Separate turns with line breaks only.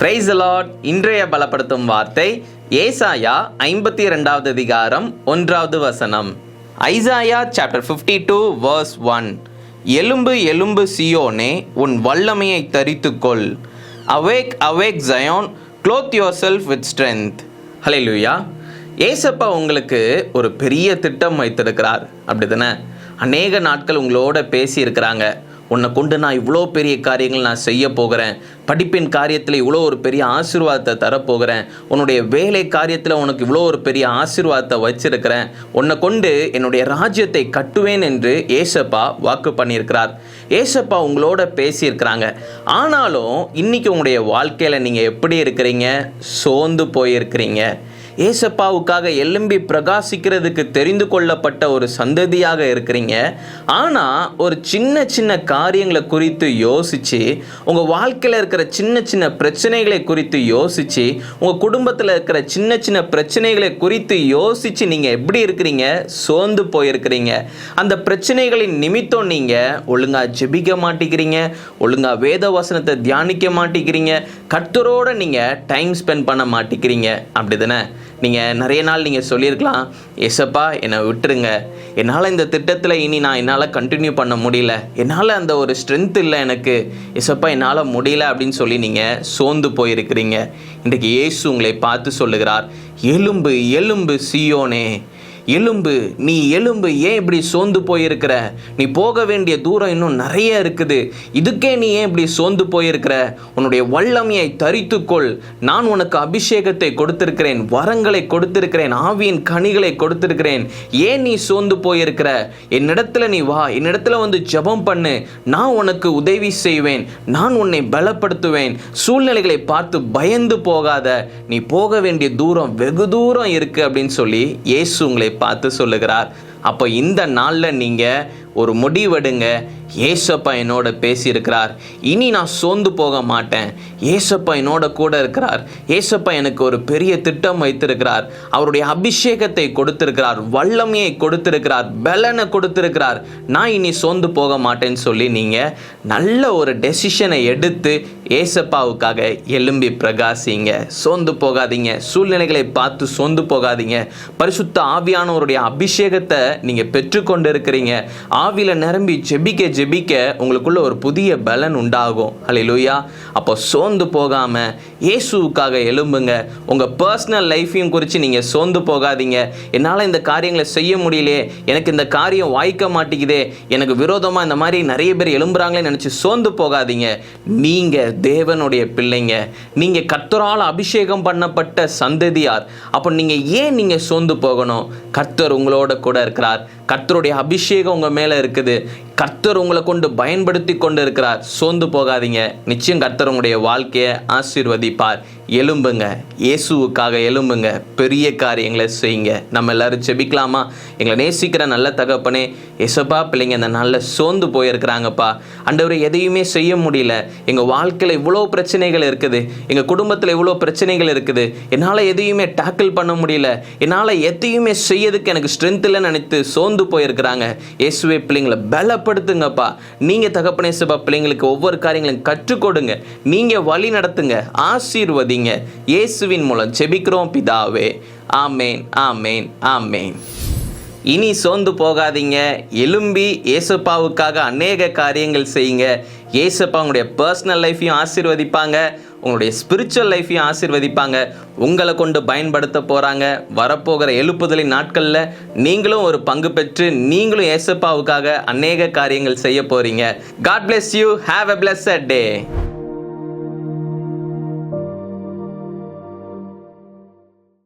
Price allot இன்றைய பலப்படுத்தும் வார்த்தை ஏசாயா ஐம்பத்தி ரெண்டாவது அதிகாரம் ஒன்றாவது வசனம். Isaiah chapter fifty two verse one எலும்பு எலும்பு சியோனே உன் வல்லமையை தரித்துக்கொள். Awake awake Zion clothe yourself with strength hallelujah ஏசப்பா உங்களுக்கு ஒரு பெரிய திட்டம் வைத்திருக்கிறார். அப்படிதானே அநேக நாட்கள் உங்களோட பேசியிருக்கிறாங்க. உன்னை கொண்டு நான் இவ்வளோ பெரிய காரியங்கள் நான் செய்ய போகிறேன். படிப்பின் காரியத்தில் இவ்வளோ ஒரு பெரிய ஆசீர்வாதத்தை தரப்போகிறேன். உன்னுடைய வேலை காரியத்தில் உனக்கு இவ்வளோ ஒரு பெரிய ஆசீர்வாதத்தை வச்சிருக்கிறேன். உன்னை கொண்டு என்னுடைய ராஜ்யத்தை கட்டுவேன் என்று ஏசப்பா வாக்கு பண்ணியிருக்கிறார். ஏசப்பா உங்களோட பேசியிருக்கிறாங்க. ஆனாலும் இன்றைக்கி உங்களுடைய வாழ்க்கையில் நீங்கள் எப்படி இருக்கிறீங்க? சோர்ந்து போயிருக்கிறீங்க. ஏசப்பாவுக்காக எலும்பி பிரகாசிக்கிறதுக்கு தெரிந்து கொள்ளப்பட்ட ஒரு சந்ததியாக இருக்கிறீங்க. ஆனால் ஒரு சின்ன சின்ன காரியங்களை குறித்து யோசித்து உங்கள் வாழ்க்கையில் இருக்கிற சின்ன சின்ன பிரச்சனைகளை குறித்து யோசித்து உங்கள் குடும்பத்தில் இருக்கிற சின்ன சின்ன பிரச்சனைகளை குறித்து யோசித்து நீங்கள் எப்படி இருக்கிறீங்க? சோர்ந்து போயிருக்கிறீங்க. அந்த பிரச்சனைகளின் நிமித்தம் நீங்கள் ஒழுங்காக ஜெபிக்க மாட்டேங்கிறீங்க ஒழுங்காக வேத வசனத்தை தியானிக்க மாட்டேங்கிறீங்க கர்த்தரோட நீங்கள் டைம் ஸ்பெண்ட் பண்ண மாட்டேங்கிறீங்க. அப்படி தானே நீங்கள் நிறைய நாள் நீங்கள் சொல்லியிருக்கலாம் எசப்பா என்னை விட்டுருங்க. என்னால் இந்த திட்டத்தில் இனி நான் என்னால் கண்டினியூ பண்ண முடியல. என்னால் அந்த ஒரு ஸ்ட்ரென்த் இல்லை எனக்கு. எசப்பா என்னால் முடியல அப்படின்னு சொல்லி நீங்கள் சோர்ந்து போயிருக்கிறீங்க. இன்றைக்கு இயேசு உங்களை பார்த்து சொல்லுகிறார் எலும்பு எலும்பு சியோனே எலும்பு நீ எலும்பு ஏன் இப்படி சோர்ந்து போயிருக்கிற? நீ போக வேண்டிய தூரம் இன்னும் நிறைய இருக்குது. இதுக்கே நீ ஏன் இப்படி சோர்ந்து போயிருக்கிற? உன்னுடைய வல்லமையை தரித்துக்கொள். நான் உனக்கு அபிஷேகத்தை கொடுத்திருக்கிறேன் வரங்களை கொடுத்திருக்கிறேன் ஆவியின் கனிகளை கொடுத்திருக்கிறேன். ஏன் நீ சோர்ந்து போயிருக்கிற? என்னிடத்துல நீ வா என்னிடத்துல வந்து ஜெபம் பண்ணு. நான் உனக்கு உதவி செய்வேன் நான் உன்னை பலப்படுத்துவேன். சூழ்நிலைகளை பார்த்து பயந்து போகாத. நீ போக வேண்டிய தூரம் வெகு தூரம் இருக்கு அப்படின்னு சொல்லி இயேசு உங்களை பார்த்து சொல்லுகிறார். அப்போ இந்த நாளில் நீங்கள் ஒரு முடிவெடுங்க. ஏசப்பா என்னோட பேசியிருக்கிறார். இனி நான் சோர்ந்து போக மாட்டேன். ஏசப்பா என்னோட கூட இருக்கிறார். ஏசப்பா எனக்கு ஒரு பெரிய திட்டம் வைத்திருக்கிறார். அவருடைய அபிஷேகத்தை கொடுத்திருக்கிறார். வல்லமையை கொடுத்திருக்கிறார். பலனை கொடுத்திருக்கிறார். நான் இனி சோர்ந்து போக மாட்டேன்னு சொல்லி நீங்கள் நல்ல ஒரு டெசிஷனை எடுத்து ஏசப்பாவுக்காக எலும்பி பிரகாசிங்க. சோர்ந்து போகாதீங்க. சூழ்நிலைகளை பார்த்து சோர்ந்து போகாதீங்க. பரிசுத்த ஆவியானவருடைய அபிஷேகத்தை நீங்கள் பெற்றுக்கொண்டு இருக்கிறீங்க ஆவியில் நிரம்பி ஜெபிக்க ஜெபிக்க உங்களுக்குள்ள ஒரு புதிய பலன் உண்டாகும். ஹalleluya அப்போ சோர்ந்து போகாமல் இயேசுவுக்காக எழும்புங்க. உங்கள் பர்சனல் லைஃப்பையும் குறித்து நீங்கள் சோர்ந்து போகாதீங்க. என்னால் இந்த காரியங்களை செய்ய முடியலையே. எனக்கு இந்த காரியம் வாய்க்க மாட்டேங்குதே. எனக்கு விரோதமாக இந்த மாதிரி நிறைய பேர் எழும்புறாங்களே நினச்சி சோர்ந்து போகாதீங்க. நீங்கள் தேவனுடைய பிள்ளைங்க. நீங்கள் கர்த்தரால் அபிஷேகம் பண்ணப்பட்ட சந்ததியார். அப்போ நீங்கள் ஏன் நீங்கள் சோர்ந்து போகணும்? கர்த்தர் உங்களோட கூட இருக்கிறார். கர்த்தருடைய அபிஷேகம் உங்கள் மேலே இருக்குது. கர்த்தர் உங்களை கொண்டு பயன்படுத்தி கொண்டு இருக்கிறார் சோர்ந்து போகாதீங்க. நிச்சயம் கர்த்தர் உங்களுடைய வாழ்க்கையை ஆசீர்வதிப்பார். எலும்புங்க இயேசுவுக்காக எலும்புங்க பெரிய காரியங்களை செய்யுங்க. நம்ம எல்லாரும் செபிக்கலாமா எங்களை நேசிக்கிற நல்ல தகப்பனே எசப்பா பிள்ளைங்க இந்த நல்ல சோர்ந்து போயிருக்கிறாங்கப்பா. அண்டவர் எதையுமே செய்ய முடியல. எங்கள் வாழ்க்கையில் இவ்வளோ பிரச்சனைகள் இருக்குது. எங்கள் குடும்பத்தில் இவ்வளோ பிரச்சனைகள் இருக்குது. என்னால் எதையுமே டேக்கிள் பண்ண முடியல. என்னால் எதையுமே செய்யறதுக்கு எனக்கு ஸ்ட்ரென்த் இல்லைன்னு நினைத்து சோர்ந்து போயிருக்கிறாங்க. இயேசுவே பிள்ளைங்களை பலப்படுத்துங்கப்பா நீங்கள் தகப்பனே சபா பிள்ளைங்களுக்கு ஒவ்வொரு காரியங்களும் கற்றுக் கொடுங்க நீங்கள் வழி நடத்துங்க ஆசீர்வதிங்க. இயேசுவின் மூலம் செபிக்கிறோம் பிதாவே. ஆமேன் ஆமேன் ஆமேன். இனி சோர்ந்து போகாதீங்க. எலும்பி ஏசப்பாவுக்காக அநேக காரியங்கள் செய்யுங்க. ஏசப்பா உங்களுடைய பர்சனல் லைஃப்பையும் ஆசீர்வதிப்பாங்க. உங்களுடைய ஸ்பிரிச்சுவல் லைஃப்பையும் ஆசிர்வதிப்பாங்க. உங்களை கொண்டு பயன்படுத்த போகிறாங்க வரப்போகிற எழுப்புதலின் நாட்களில் நீங்களும் ஒரு பங்கு பெற்று நீங்களும் ஏசப்பாவுக்காக அநேக காரியங்கள் செய்ய போகிறீங்க God bless you have a a day